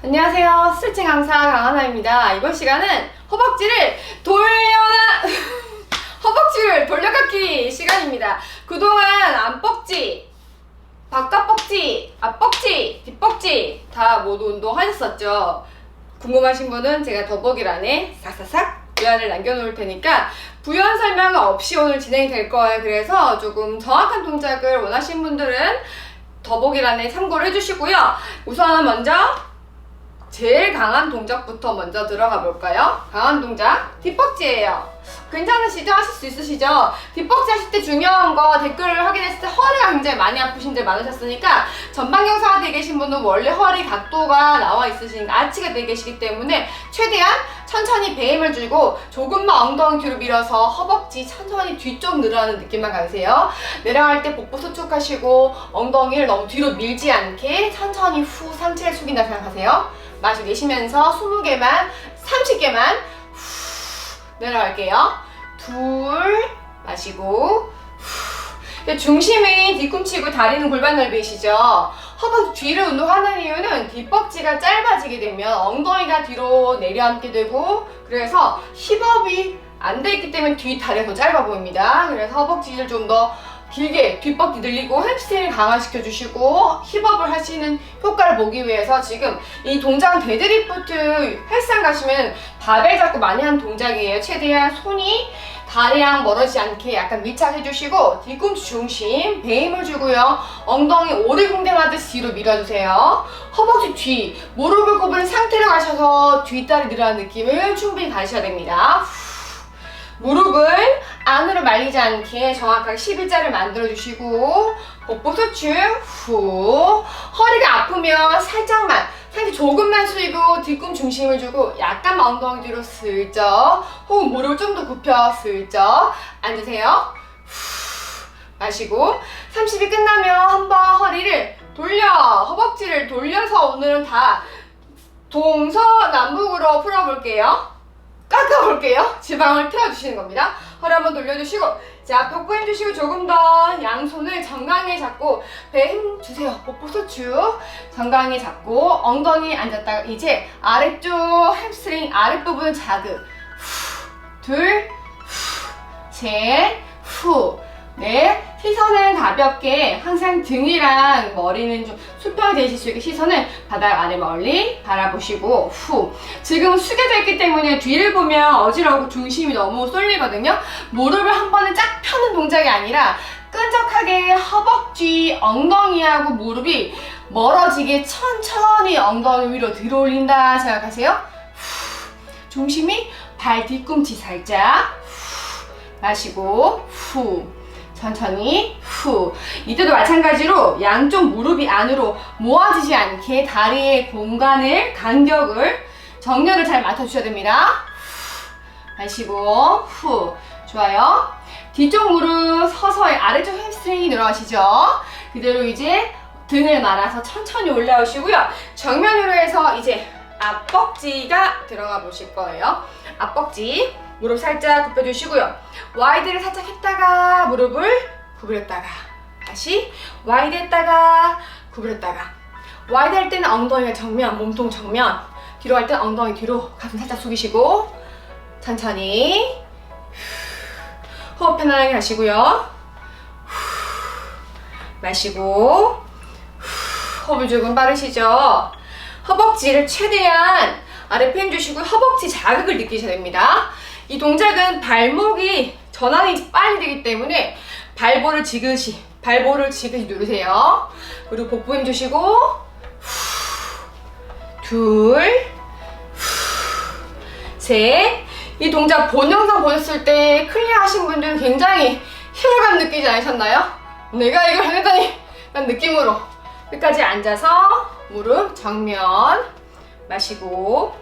안녕하세요. 스트레칭 강사 강하나입니다. 이번 시간은 허벅지를 돌려나 허벅지를 돌려깎기 시간입니다. 그동안 안뻑지, 바깥뻑지, 앞뻑지, 뒷뻑지 다 모두 운동하셨었죠? 궁금하신 분은 제가 더보기란에 싹싹싹 요약을 남겨놓을 테니까 부연 설명 없이 오늘 진행이 될 거예요. 그래서 조금 정확한 동작을 원하시는 분들은 더보기란에 참고를 해주시고요. 우선 먼저 제일 강한 동작부터 먼저 들어가 볼까요? 강한 동작 뒷벅지예요. 괜찮으시죠? 하실 수 있으시죠? 뒷벅지 하실 때 중요한 거 댓글을 확인했을 때 허리가 굉장히 많이 아프신 분 많으셨으니까 전방 경사가 되어 계신 분은 원래 허리 각도가 나와 있으시니까 아치가 되어 계시기 때문에 최대한 천천히 배임을 주고 조금만 엉덩이 뒤로 밀어서 허벅지 천천히 뒤쪽 늘어나는 느낌만 가세요. 내려갈 때 복부 수축하시고 엉덩이를 너무 뒤로 밀지 않게 천천히 후 상체를 숙인다 생각하세요. 마시 내쉬면서 20개만 30개만 후 내려갈게요. 둘 마시고 후. 중심이 뒤꿈치고 다리는 골반 넓이시죠. 허벅지 뒤를 운동하는 이유는 뒷벅지가 짧아지게 되면 엉덩이가 뒤로 내려앉게 되고 그래서 힙업이 안 돼 있기 때문에 뒤 다리가 더 짧아 보입니다. 그래서 허벅지를 좀더 길게 뒷벅지 늘리고 햄스트링을 강화시켜 주시고 힙업을 하시는 효과를 보기 위해서 지금 이 동작은 데드리프트 헬스장 가시면 바벨 잡고 많이 하는 동작이에요. 최대한 손이 다리랑 멀어지지 않게 약간 밀착해 주시고 뒤꿈치 중심 배임을 주고요. 엉덩이 오리궁뎅하듯이 뒤로 밀어주세요. 허벅지 뒤 무릎을 굽은 상태로 가셔서 뒷다리 늘어나는 느낌을 충분히 가셔야 됩니다. 후. 무릎을 안으로 말리지 않게 정확하게 11자를 만들어주시고 복부 수축 후 허리가 아프면 살짝만 상체 조금만 숙이고 뒤꿈 중심을 주고 약간 엉덩이 뒤로 슬쩍 혹은 무릎을 좀 더 굽혀 슬쩍 앉으세요 후 마시고 30이 끝나면 한번 허리를 돌려 허벅지를 돌려서 오늘은 다 동서남북으로 풀어볼게요 깎아볼게요. 지방을 태워주시는 겁니다. 허리 한번 돌려주시고 자 복부 힘 주시고 조금 더 양손을 정강에 잡고 배 힘 주세요. 복부 수축 정강에 잡고 엉덩이 앉았다가 이제 아래쪽 햄스트링 아랫부분 자극 후, 둘, 후, 셋, 후, 넷 시선은 가볍게 항상 등이랑 머리는 좀 수평이 되실 수 있게 시선을 바닥 아래 멀리 바라보시고 후. 지금 숙여져 있기 때문에 뒤를 보면 어지러우고 중심이 너무 쏠리거든요. 무릎을 한 번에 쫙 펴는 동작이 아니라 끈적하게 허벅지 엉덩이하고 무릎이 멀어지게 천천히 엉덩이 위로 들어올린다 생각하세요. 후. 중심이 발 뒤꿈치 살짝. 후. 마시고 후 천천히 후. 이때도 마찬가지로 양쪽 무릎이 안으로 모아지지 않게 다리의 공간을 간격을 정렬을 잘 맡아주셔야 됩니다. 후, 마시고 후. 좋아요. 뒤쪽 무릎 서서히 아래쪽 햄스트링이 늘어가시죠? 그대로 이제 등을 말아서 천천히 올라오시고요. 정면으로 해서 이제 앞벅지가 들어가 보실 거예요. 앞벅지 무릎 살짝 굽혀주시고요. 와이드를 살짝 했다가 무릎을 구부렸다가 다시 와이드 했다가 구부렸다가 와이드 할 때는 엉덩이가 정면, 몸통 정면 뒤로 할 때는 엉덩이 뒤로 가슴 살짝 숙이시고 천천히 호흡 편안하게 하시고요. 마시고 호흡을 조금 빠르시죠? 허벅지를 최대한 아래 펜 주시고 허벅지 자극을 느끼셔야 됩니다. 이 동작은 발목이 전환이 빨리 되기 때문에 발볼을 지그시 발볼을 지그시 누르세요. 그리고 복부 힘 주시고 둘, 셋. 이 동작 본 영상 보셨을 때 클리어 하신 분들은 굉장히 희열감 느끼지 않으셨나요? 내가 이걸 해냈다니 라는 느낌으로 끝까지 앉아서 무릎 정면 마시고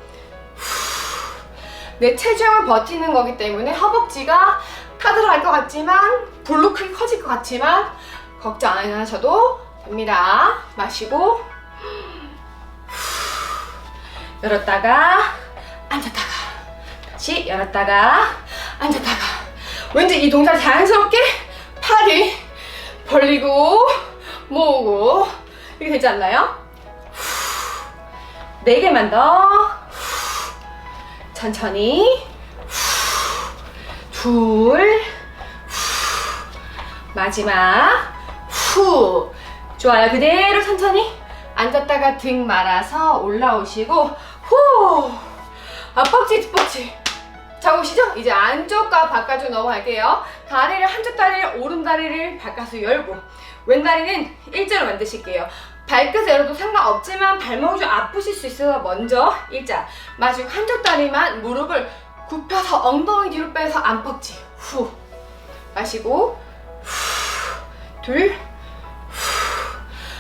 내 체중을 버티는 거기 때문에 허벅지가 카드를 할 것 같지만 크게 커질 것 같지만 걱정 안 하셔도 됩니다. 마시고 열었다가 앉았다가 다시 열었다가 앉았다가 왠지 이 동작 자연스럽게 팔이 벌리고 모으고 이렇게 되지 않나요? 네 개만 더. 천천히. 둘. 마지막. 후. 좋아요. 그대로 천천히 앉았다가 등 말아서 올라오시고 후. 앞벅지 뒷벅지. 자 오시죠? 이제 안쪽과 바깥쪽 넘어갈게요. 다리를 한쪽 다리를 오른 다리를 바깥으로 열고 왼 다리는 일자로 만드실게요. 발끝 열어도 상관없지만 발목이 좀 아프실 수 있어서 먼저 일자. 마시고 한쪽 다리만 무릎을 굽혀서 엉덩이 뒤로 빼서 안벅지. 후. 마시고. 후둘.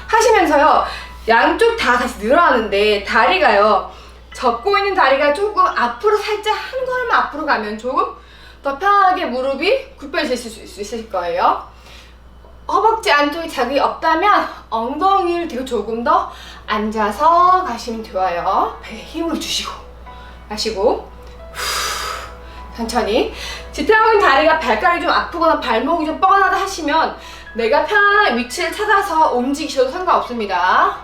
하시면서요. 양쪽 다 다시 늘어나는데 다리가요. 접고 있는 다리가 조금 앞으로 살짝 한 걸음 앞으로 가면 조금 더 편하게 무릎이 굽혀질 수 있을 거예요. 허벅지 안쪽에 자극이 없다면 엉덩이를 뒤로 조금 더 앉아서 가시면 좋아요. 배에 힘을 주시고 마시고 후, 천천히 지탱하고 다리가 발가락이 좀 아프거나 발목이 좀 뻐근하다 하시면 내가 편안한 위치를 찾아서 움직이셔도 상관없습니다.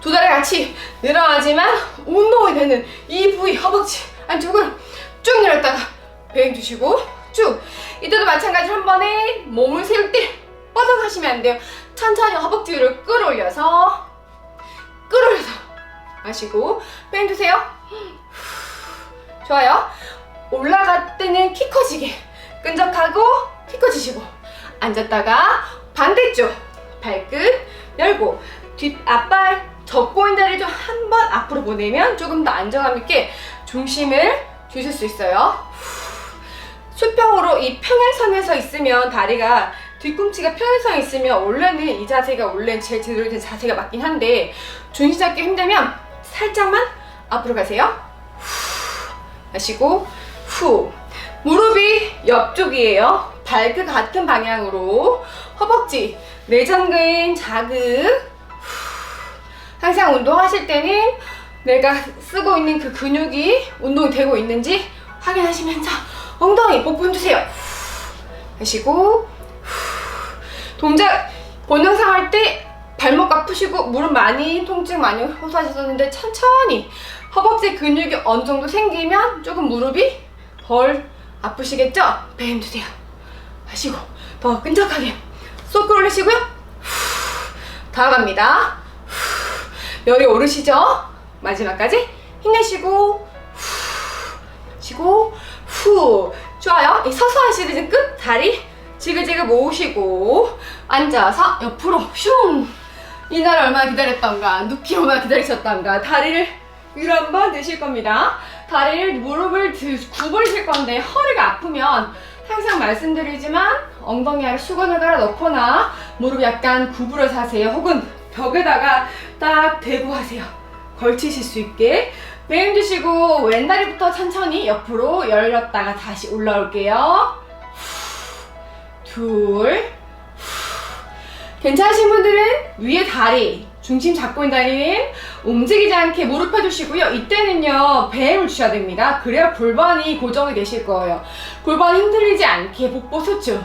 두 다리 같이 늘어나지만 운동이 되는 이 부위 허벅지 안쪽을 쭉 늘었다가 배행 주시고 쭉 이때도 마찬가지로 한 번에 몸을 세울 때 뻗어가시면 안 돼요. 천천히 허벅지 위를 끌어올려서 끌어올려서 마시고 배행 주세요. 좋아요. 올라갈 때는 키 커지게 끈적하고 키 커지시고 앉았다가 반대쪽 발끝 열고 뒷 앞발 접고 있는 다리를 좀 한 번 앞으로 보내면 조금 더 안정감 있게 중심을 주실 수 있어요. 수평으로 이 평행선에서 있으면 다리가 뒤꿈치가 평행선에 있으면 원래는 이 자세가 원래 제일 제대로 된 자세가 맞긴 한데 중심 잡기 힘들면 살짝만 앞으로 가세요. 후. 마시고 후 무릎이 옆쪽이에요. 발끝 같은 방향으로 허벅지 내전근 자극 항상 운동하실 때는 내가 쓰고 있는 그 근육이 운동이 되고 있는지 확인하시면서 엉덩이 복부 힘주세요. 하시고 동작 본능상 할 때 발목 아프시고 무릎 많이 통증 많이 호소하셨었는데 천천히 허벅지 근육이 어느 정도 생기면 조금 무릎이 덜 아프시겠죠? 배 힘주세요. 하시고 더 끈적하게 쏙 끌어올리시고요. 다 갑니다. 열이 오르시죠? 마지막까지 힘내시고 후 쉬고 후. 좋아요. 이 서서 하시는 끝. 다리 지그재그 모으시고 앉아서 옆으로 슝. 이날 얼마나 기다렸던가 눕기 얼마나 기다리셨던가 다리를 위로 한번 드실 겁니다. 다리를 무릎을 드, 구부리실 건데 허리가 아프면 항상 말씀드리지만 엉덩이 아래 수건을 갈아 넣거나 무릎 약간 구부려서 하세요. 혹은 벽에다가 딱 대고 하세요. 걸치실 수 있게. 배 힘주시고 왼다리부터 천천히 옆으로 열렸다가 다시 올라올게요. 둘. 괜찮으신 분들은 위에 다리, 중심 잡고 있는 다리는 움직이지 않게 무릎 펴주시고요. 이때는요, 배행을 주셔야 됩니다. 그래야 골반이 고정이 되실 거예요. 골반 흔들리지 않게 복부 수축.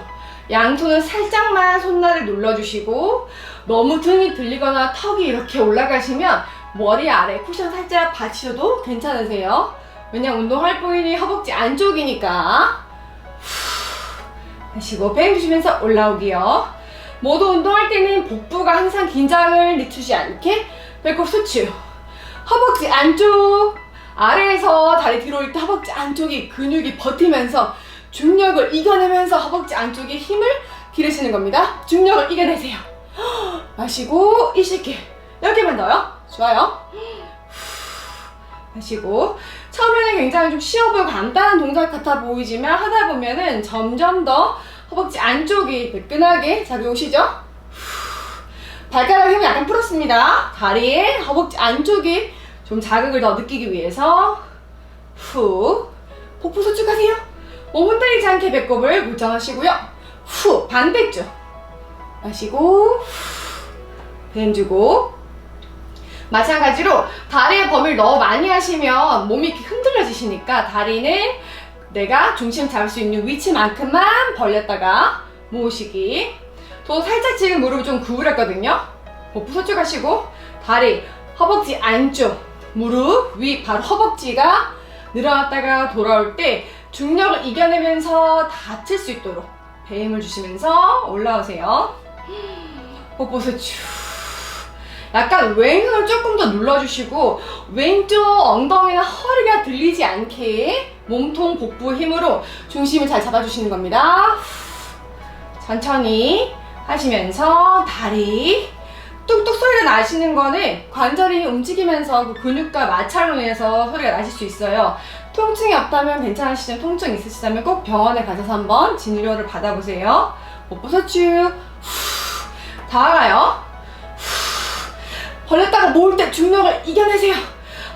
양손은 살짝만 손날을 눌러주시고 너무 등이 들리거나 턱이 이렇게 올라가시면 머리 아래 쿠션 살짝 받치셔도 괜찮으세요. 왜냐면 운동할 부위이 허벅지 안쪽이니까. 하시고 배 주시면서 올라오기요. 모두 운동할 때는 복부가 항상 긴장을 늦추지 않게 배꼽 수축. 허벅지 안쪽 아래에서 다리 뒤로 올때 허벅지 안쪽이 근육이 버티면서 중력을 이겨내면서 허벅지 안쪽에 힘을 기르시는 겁니다. 중력을 이겨내세요. 마시고 이쉽게 여기만 넣어요. 좋아요. 마시고 처음에는 굉장히 좀 쉬워 보이고 간단한 동작 같아 보이지만 하다 보면은 점점 더 허벅지 안쪽이 매끈하게 자기 오시죠? 발가락 힘을 약간 풀었습니다. 다리에 허벅지 안쪽이 좀 자극을 더 느끼기 위해서 후 복부 수축하세요. 몸 흔들리지 않게 배꼽을 고정하시고요. 후 반대쪽 마시고 뱀 주고 마찬가지로 다리에 범위를 너무 많이 하시면 몸이 흔들려지시니까 다리는 내가 중심 잡을 수 있는 위치만큼만 벌렸다가 모으시기 저 살짝 지금 무릎을 좀 구부렸거든요 복부 소축하시고 다리 허벅지 안쪽, 무릎 위 바로 허벅지가 늘어났다가 돌아올 때 중력을 이겨내면서 다칠 수 있도록 배임을 주시면서 올라오세요. 뽀뽀서 쭉. 약간 왼손을 조금 더 눌러주시고 왼쪽 엉덩이나 허리가 들리지 않게 몸통 복부 힘으로 중심을 잘 잡아주시는 겁니다. 천천히 하시면서 다리 뚝뚝 소리가 나시는 거는 관절이 움직이면서 그 근육과 마찰로 인해서 소리가 나실 수 있어요. 통증이 없다면 괜찮으시죠? 통증 있으시다면 꼭 병원에 가셔서 한번 진료를 받아보세요. 목부서 쭉 후, 다가요. 후, 벌렸다가 모을 때 중력을 이겨내세요.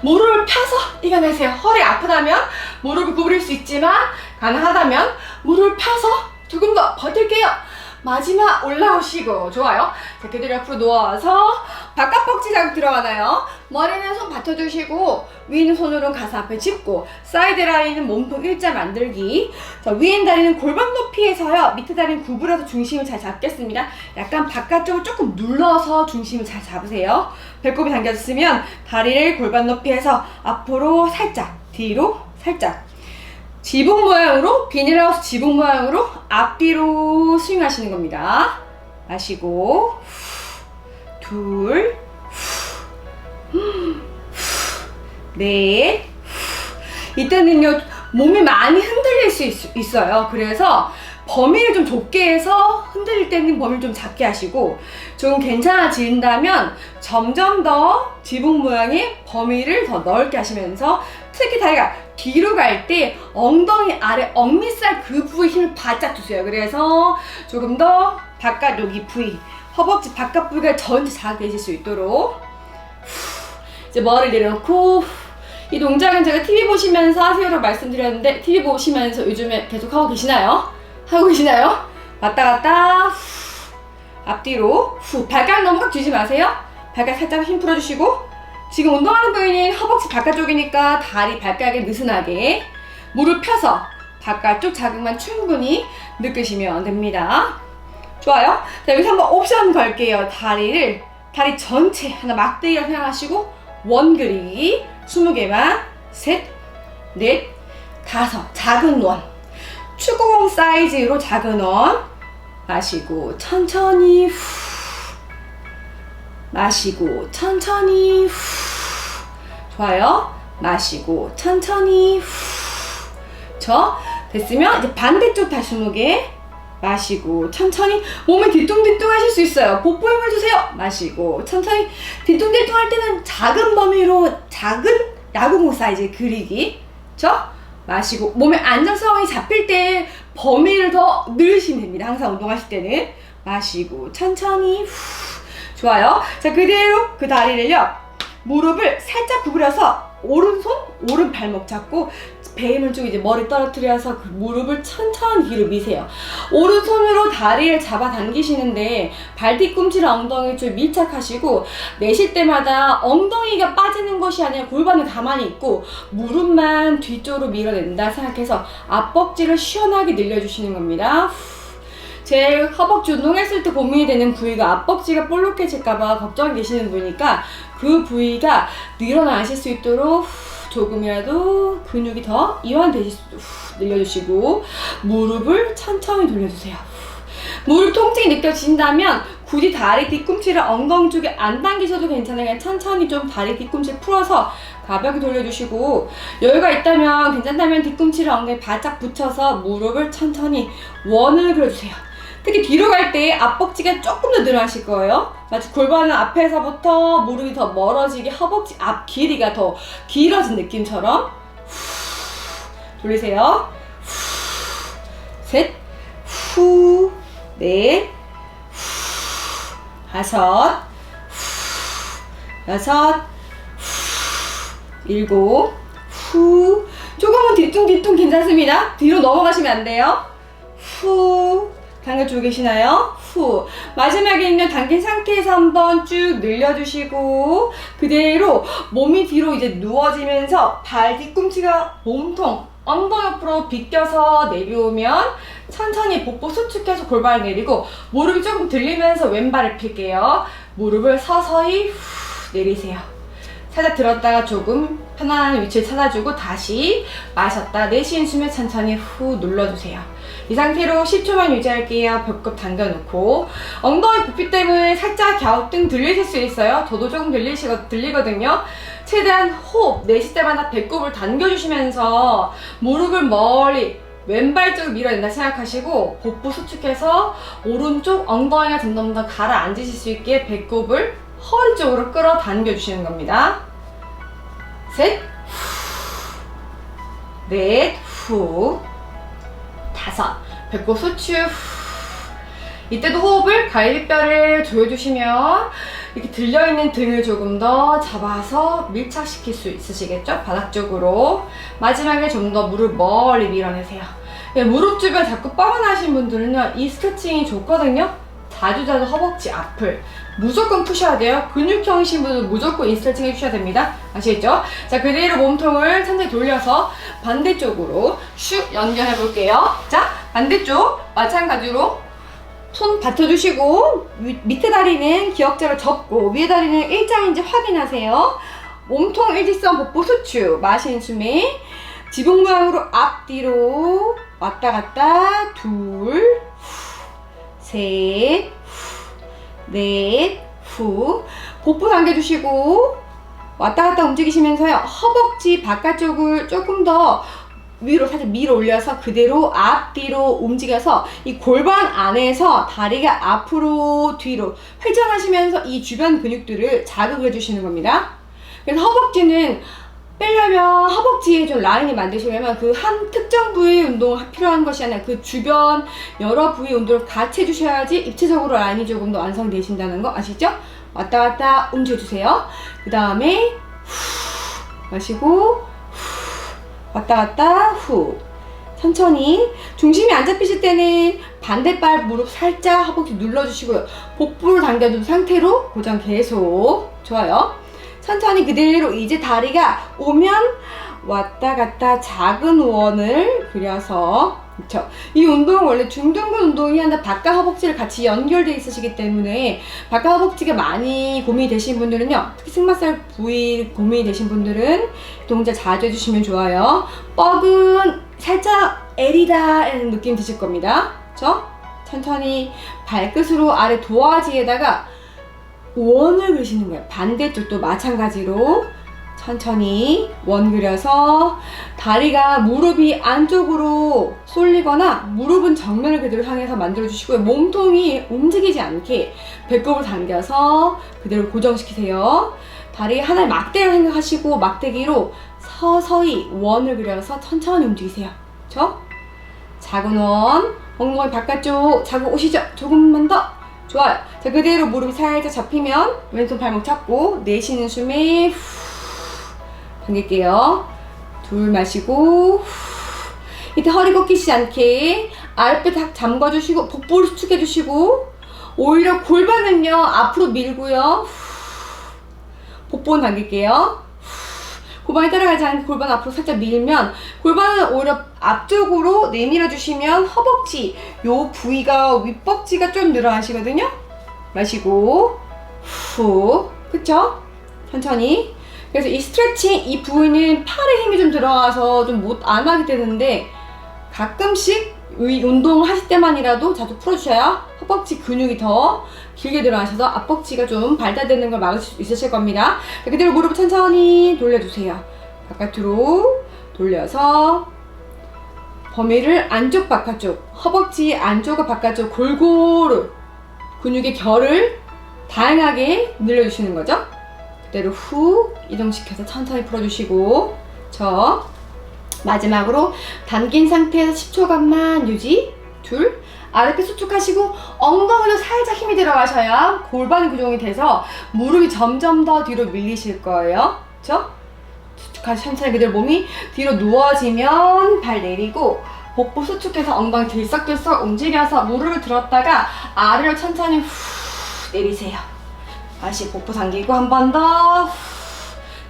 무릎을 펴서 이겨내세요. 허리 아프다면 무릎을 구부릴 수 있지만 가능하다면 무릎을 펴서 조금 더 버틸게요. 마지막 올라오시고 좋아요. 자 그대로 옆으로 누워서 바깥 벅지 자극 들어가나요? 머리는 손 받쳐주시고 위는 손으로 가슴 앞에 짚고 사이드 라인은 몸통 일자 만들기. 자 위엔 다리는 골반 높이에서요. 밑에 다리는 구부려서 중심을 잘 잡겠습니다. 약간 바깥쪽을 조금 눌러서 중심을 잘 잡으세요. 배꼽이 당겨졌으면 다리를 골반 높이에서 앞으로 살짝 뒤로 살짝. 지붕 모양으로 비닐하우스 지붕 모양으로 앞뒤로 스윙하시는 겁니다. 마시고. 후, 둘, 넷. 후. 이때는요 몸이 많이 흔들릴 수 있, 어요 그래서 범위를 좀 좁게 해서 흔들릴 때는 범위를 좀 작게 하시고 좀 괜찮아진다면 점점 더 지붕 모양의 범위를 더 넓게 하시면서 특히 다리가 뒤로 갈 때 엉덩이 아래 억밑살 그 부위 힘을 바짝 주세요. 그래서 조금 더 바깥 여기 부위, 허벅지 바깥 부위가 전체 자극되실 수 있도록 후, 이제 머리를 내려놓고 이 동작은 제가 TV 보시면서 하세요라고 말씀드렸는데 TV 보시면서 요즘에 계속 하고 계시나요? 하고 계시나요? 왔다 갔다 후, 앞뒤로 후 발가락 너무 꽉 쥐지 마세요. 발가락 살짝 힘 풀어주시고 지금 운동하는 부위는 허벅지 바깥쪽이니까 다리 발가락에 느슨하게 무릎 펴서 바깥쪽 자극만 충분히 느끼시면 됩니다. 좋아요. 자, 여기서 한번 옵션 걸게요. 다리를, 다리 전체 하나 막대기라 생각하시고, 원 그리기 20개만, 셋, 넷, 다섯. 작은 원. 축구공 사이즈로 작은 원. 마시고, 천천히 후. 마시고, 천천히 후. 좋아요. 마시고, 천천히 후. 저 됐으면 이제 반대쪽 다시 무게 마시고 천천히 몸을 뒤뚱뒤뚱 하실 수 있어요. 복부 힘을 주세요. 마시고 천천히 뒤뚱뒤뚱 할 때는 작은 범위로 작은 야구공 사이즈 그리기. 저 마시고 몸의 안정성이 잡힐 때 범위를 더 늘리시면 됩니다. 항상 운동하실 때는 마시고 천천히 후 좋아요. 자 그대로 그 다리를요 무릎을 살짝 구부려서 오른손 오른 발목 잡고 배임을 쭉 이제 머리 떨어뜨려서 그 무릎을 천천히 뒤로 미세요. 오른손으로 다리를 잡아 당기시는데 발 뒤꿈치랑 엉덩이 쪽 밀착하시고 내쉴 때마다 엉덩이가 빠지는 것이 아니라 골반을 가만히 있고 무릎만 뒤쪽으로 밀어낸다 생각해서 앞벅지를 시원하게 늘려주시는 겁니다. 후. 제 허벅지 운동했을 때 고민이 되는 부위가 앞벅지가 볼록해질까봐 걱정이 되시는 부위니까 그 부위가 늘어나실 수 있도록 후, 조금이라도 근육이 더 이완되실 수 있도록 후, 늘려주시고 무릎을 천천히 돌려주세요. 후. 무릎 통증이 느껴진다면 굳이 다리 뒤꿈치를 엉덩이 쪽에 안 당기셔도 괜찮아요. 그냥 천천히 좀 다리 뒤꿈치 풀어서 가볍게 돌려주시고 여유가 있다면 괜찮다면 뒤꿈치를 엉덩이 바짝 붙여서 무릎을 천천히 원을 그려주세요. 특히 뒤로 갈 때 앞벅지가 조금 더 늘어나실 거예요. 마치 골반은 앞에서부터 무릎이 더 멀어지게 허벅지 앞 길이가 더 길어진 느낌처럼 후, 돌리세요. 후, 셋, 후, 넷, 후, 다섯, 후, 여섯, 후, 일곱, 후. 조금은 뒤뚱뒤뚱 괜찮습니다. 뒤로 넘어가시면 안 돼요. 후. 당겨주고 계시나요? 후. 마지막에는요, 당긴 상태에서 한번 쭉 늘려주시고, 그대로 몸이 뒤로 이제 누워지면서 발 뒤꿈치가 몸통, 엉덩이 옆으로 비껴서 내려오면 천천히 복부 수축해서 골반을 내리고, 무릎이 조금 들리면서 왼발을 필게요. 무릎을 서서히 후 내리세요. 살짝 들었다가 조금 편안한 위치를 찾아주고 다시 마셨다 내쉬는 숨에 천천히 후 눌러주세요. 이 상태로 10초만 유지할게요. 배꼽 당겨놓고 엉덩이 부피 때문에 살짝 갸우뚱 들리실 수 있어요. 저도 조금 들리시거, 들리거든요. 최대한 호흡 내쉴 때마다 배꼽을 당겨주시면서 무릎을 멀리 왼발 쪽을 밀어낸다 생각하시고 복부 수축해서 오른쪽 엉덩이가 점점 더 가라앉으실 수 있게 배꼽을 허리 쪽으로 끌어당겨 주시는 겁니다. 셋, 후, 넷, 후, 다섯. 배꼽 수축. 후. 이때도 호흡을 갈비뼈를 조여주시면 이렇게 들려있는 등을 조금 더 잡아서 밀착시킬 수 있으시겠죠? 바닥 쪽으로. 마지막에 좀 더 무릎 멀리 밀어내세요. 예, 무릎 주변 자꾸 뻐근하신 분들은요, 이 스트레칭이 좋거든요? 자주자주 허벅지 앞을 무조건 푸셔야 돼요. 근육형이신 분은 무조건 이 스트레칭 해주셔야 됩니다. 아시겠죠? 자, 그대로 몸통을 천천히 돌려서 반대쪽으로 슉 연결해 볼게요. 자, 반대쪽 마찬가지로 손 받쳐주시고 위- 밑에 다리는 기역자로 접고 위에 다리는 일자인지 확인하세요. 몸통 일직선 복부 수축 마시는 숨에 지붕 모양으로 앞뒤로 왔다 갔다 둘, 후, 셋, 후, 넷, 후 복부 당겨주시고 왔다 갔다 움직이시면서요 허벅지 바깥쪽을 조금 더 위로 살짝 밀어 올려서 그대로 앞뒤로 움직여서 이 골반 안에서 다리가 앞으로 뒤로 회전하시면서 이 주변 근육들을 자극해 주시는 겁니다. 그래서 허벅지는 빼려면 허벅지에 좀 라인을 만드시려면 그 한 특정 부위 운동이 필요한 것이 아니라 그 주변 여러 부위 운동을 같이 해주셔야지 입체적으로 라인이 조금 더 완성되신다는 거 아시죠? 왔다 갔다 움직여주세요. 그 다음에 후 마시고 후 왔다 갔다 후 천천히 중심이 안 잡히실 때는 반대발 무릎 살짝 허벅지 눌러주시고요. 복부를 당겨둔 상태로 고정 계속 좋아요. 천천히 그대로 이제 다리가 오면 왔다 갔다 작은 원을 그려서 그쵸? 이 운동은 원래 중등근 운동이 한다 바깥 허벅지를 같이 연결돼 있으시기 때문에 바깥 허벅지가 많이 고민이 되신 분들은요 특히 승마살 부위 고민이 되신 분들은 이 동작 자주 해주시면 좋아요 뻐근 살짝 L이다 라는 느낌 드실 겁니다 그쵸? 천천히 발끝으로 아래 도화지에다가 원을 그리시는 거예요. 반대쪽도 마찬가지로 천천히 원 그려서 다리가 무릎이 안쪽으로 쏠리거나 무릎은 정면을 그대로 향해서 만들어 주시고요. 몸통이 움직이지 않게 배꼽을 당겨서 그대로 고정시키세요. 다리 하나의 막대를 생각하시고 막대기로 서서히 원을 그려서 천천히 움직이세요. 그쵸? 작은 원, 엉덩이 바깥쪽 자극 오시죠? 조금만 더. 좋아요. 자, 그대로 무릎이 살짝 잡히면 왼손 발목 잡고 내쉬는 숨에 후 당길게요. 둘 마시고 후. 이때 허리 꺾이지 않게 아랫배 딱 잠궈주시고 복부를 수축해주시고 오히려 골반은요 앞으로 밀고요. 후. 복부는 당길게요. 후. 골반이 따라가지 않고 골반 앞으로 살짝 밀면 골반은 오히려 앞쪽으로 내밀어 주시면 허벅지 요 부위가 윗벅지가 좀 늘어나시거든요. 마시고 후 그쵸? 천천히 그래서 이 스트레칭 이 부위는 팔에 힘이 좀 들어가서 좀 못 안 하게 되는데 가끔씩 이 운동을 하실 때만이라도 자주 풀어주셔야 허벅지 근육이 더 길게 늘어나셔서 앞벅지가 좀 발달되는 걸 막을 수 있으실 겁니다. 자, 그대로 무릎을 천천히 돌려주세요. 바깥으로 돌려서 범위를 안쪽 바깥쪽 허벅지 안쪽과 바깥쪽 골고루 근육의 결을 다양하게 늘려주시는 거죠. 그대로 후 이동시켜서 천천히 풀어주시고 저 마지막으로 당긴 상태에서 10초간만 유지 둘 아랫배 수축하시고 엉덩이도 살짝 힘이 들어가셔야 골반이 교정이 돼서 무릎이 점점 더 뒤로 밀리실 거예요 그쵸? 수축하시 천천히 그대로 몸이 뒤로 누워지면 발 내리고 복부 수축해서 엉덩이 들썩들썩 움직여서 무릎을 들었다가 아래로 천천히 후 내리세요 다시 복부 당기고 한 번 더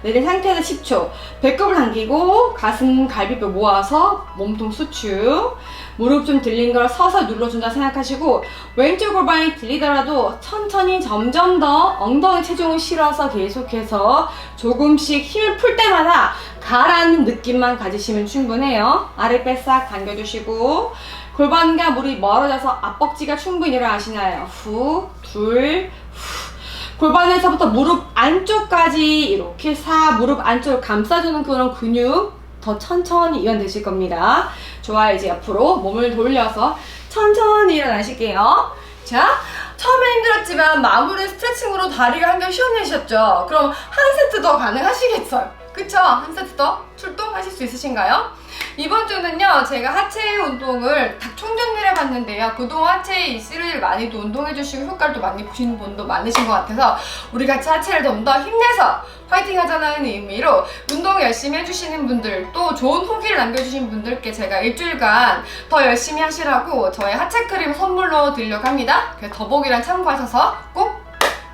내린 상태에서 10초. 배꼽을 당기고 가슴 갈비뼈 모아서 몸통 수축. 무릎 좀 들린 걸 서서 눌러준다 생각하시고 왼쪽 골반이 들리더라도 천천히 점점 더 엉덩이 체중을 실어서 계속해서 조금씩 힘을 풀 때마다 가라앉는 느낌만 가지시면 충분해요. 아랫배 싹 당겨주시고 골반과 무릎이 멀어져서 앞벅지가 충분히 일어나시나요? 후, 둘, 후. 골반에서부터 무릎 안쪽까지 이렇게 사 무릎 안쪽을 감싸주는 그런 근육 더 천천히 이완되실 겁니다. 좋아요. 이제 옆으로 몸을 돌려서 천천히 일어나실게요. 자, 처음에 힘들었지만 마무리 스트레칭으로 다리를 한결 시원해지셨죠? 그럼 한 세트 더 가능하시겠어요? 그쵸? 한 세트 더 출동하실 수 있으신가요? 이번 주는요, 제가 하체 운동을 딱 총정리를 해봤는데요. 그동안 하체 이스를 많이도 운동해주시고 효과를 또 많이 보시는 분도 많으신 것 같아서 우리 같이 하체를 좀 더 힘내서 화이팅 하자는 의미로 운동 열심히 해주시는 분들 또 좋은 후기를 남겨주신 분들께 제가 일주일간 더 열심히 하시라고 저의 하체 크림 선물로 드리려고 합니다. 그래서 더보기란 참고하셔서 꼭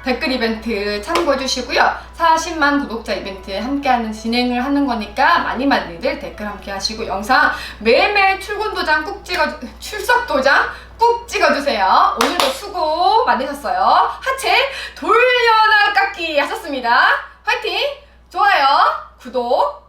댓글 이벤트 참고해 주시고요. 40만 구독자 이벤트에 함께하는 진행을 하는 거니까 많이 많이들 댓글 함께 하시고 영상 매일매일 출근 도장 꾹 찍어 출석 도장 꾹 찍어주세요. 오늘도 수고 많으셨어요. 하체 돌려나 깎기 하셨습니다. 화이팅! 좋아요, 구독,